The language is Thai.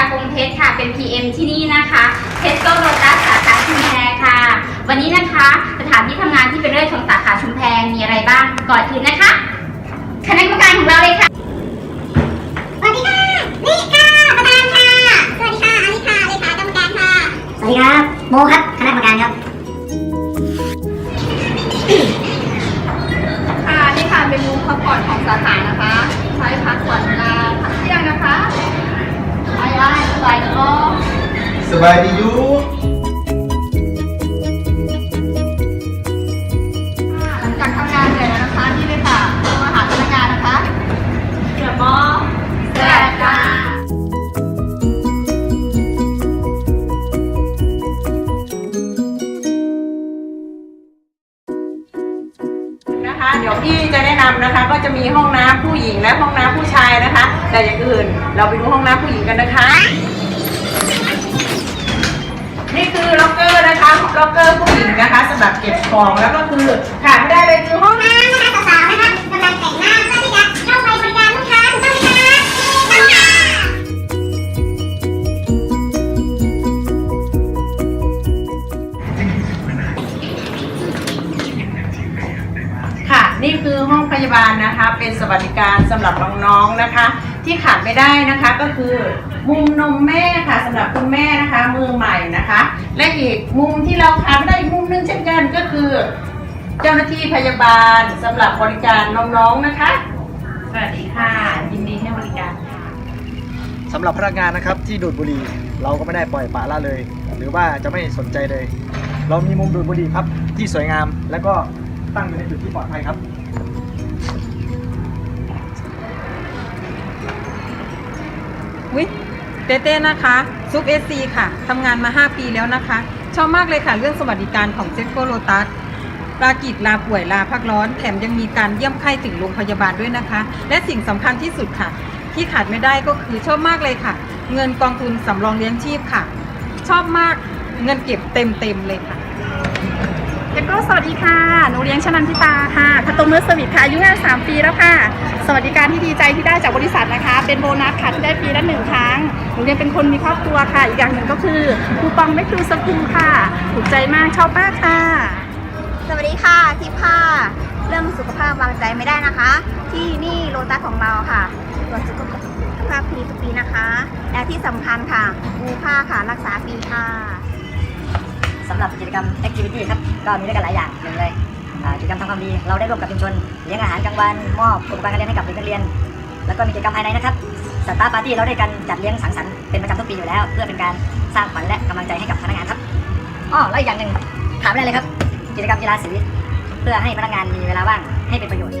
ชรค่ะ เป็น PM ที่นี่นะคะเทสโก้โรตัสสาขาชุมแพค่ะ วันนี้นะคะสถานที่ทำงานที่เป็นเรื่องของสาขาชุมแพมีอะไรบ้าง ก่อนอื่นนะคะ คณะกรรมการของเราเลยค่ะ สวัสดีค่ะ นี่ค่ะประธานค่ะ สวัสดีค่ะอลิค่ะเลขากรรมการค่ะ สวัสดีครับโมครับคณะกรรมการครับค่ะนี่ค่ะเป็นมุมพักผ่อนของสาขานะคะ ใช้พักก่อนเวลาพักเที่ยงนะคะไอ้ไอ้ส บายเนาะสบายดีอยู่ค่ะหลังจากทำงานเหนื่อยแล้วนะคะนี่เลยค่ะมาหาพนักงานนะคะเดี๋ยวมอแซ่บค่ะนะคะ เดี๋ยวพี่จะแนะนำนะคะ ก็จะมีห้องน้ำผู้หญิงและห้องน้ำผู้ชายนะคะ แต่อย่างอื่นเราไปดูห้องน้ำผู้หญิงกันนะคะ นี่คือล็อกเกอร์นะคะล็อกเกอร์ผู้หญิงนะคะสำหรับเก็บของแล้วก็คือขาดไม่ได้เลยคือห้อง นี่คือห้องพยาบาลนะคะ เป็นสวัสดิการสำหรับน้องๆนะคะ ที่ขาดไม่ได้นะคะก็คือมุมนมแม่ค่ะสำหรับคุณแม่นะคะมือใหม่นะคะ และอีกมุมที่เราขาดไม่ได้มุมหนึงเช่นกันก็คือ เจ้าหน้าที่พยาบาลสำหรับบริการน้องๆนะคะ สวัสดีค่ะ ยินดีให้บริการสำหรับพนักงานนะครับที่ดูดบุหรี่เราก็ไม่ได้ปล่อยปละละเลย หรือว่าจะไม่สนใจเลย เรามีมุมดูดบุหรี่ครับที่สวยงามแล้วก็ ตั้งอยู่ในจุดที่ปลอดภัยครับวิเต้เต้นะคะซุปเอซีค่ะทำงานมา 5 ปีแล้วนะคะ ชอบมากเลยค่ะเรื่องสวัสดิการของเซ็ตโกโลตัสลากิจลาป่วยลาพักร้อน แถมยังมีการเยี่ยมไข้ถึงโรงพยาบาลด้วยนะคะ และสิ่งสำคัญที่สุดค่ะ ที่ขาดไม่ได้ก็คือชอบมากเลยค่ะ เงินกองทุนสำรองเลี้ยงชีพค่ะ ชอบมากเงินเก็บเต็มเต็มเลยค่ะ เก็โก้สวัสดีค่ะ หนูเลี้ยงชนันทิตาค่ะคัตโตเมอร์สวิตค่ะ อายุงาน3ปีแล้วค่ะ สวัสดิการที่ดีใจที่ได้จากบริษัทนะคะ เป็นโบนัสค่ะที่ได้ปีละหนึ่งครั้ง หนูเลี้ยงเป็นคนมีครอบครัวค่ะ อีกอย่างหนึ่งก็คือคูปองไม่ครูสกูค่ะ ถูกใจมากชอบมากค่ะ สวัสดีค่ะทิพย์ค่ะ เรื่องสุขภาพวางใจไม่ได้นะคะ ที่นี่โลตัสของเราค่ะตรวจสุขภาพฟรีทุกปีนะคะ และที่สำคัญค่ะ อูค่าค่ะ รักษาฟรีค่ะ หรับกิจกรรม Activity ครับ ก็มีด้วยกันหลายอย่างหนึ่งเลยกิจกรรมทำความดีเราได้ร่วมกับชุมชนเลี้ยงอาหารกลางวันมอบอุปกรณ์การเรียนให้กับเด็กนักเรียน แล้วก็มีกิจกรรมภายในนะครับสตาร์ปาร์ตี้เราได้กันจัดเลี้ยงสังสรรค์เป็นประจำทุกปีอยู่แล้ว เพื่อเป็นการสร้างขวัญและกำลังใจให้กับพนักงานครับอ้อและอีกอย่างหนึ่งขามได้เลยครับ กิจกรรมกีฬาสีเพื่อให้พนักงานมีเวลาว่างให้เป็นประโยชน์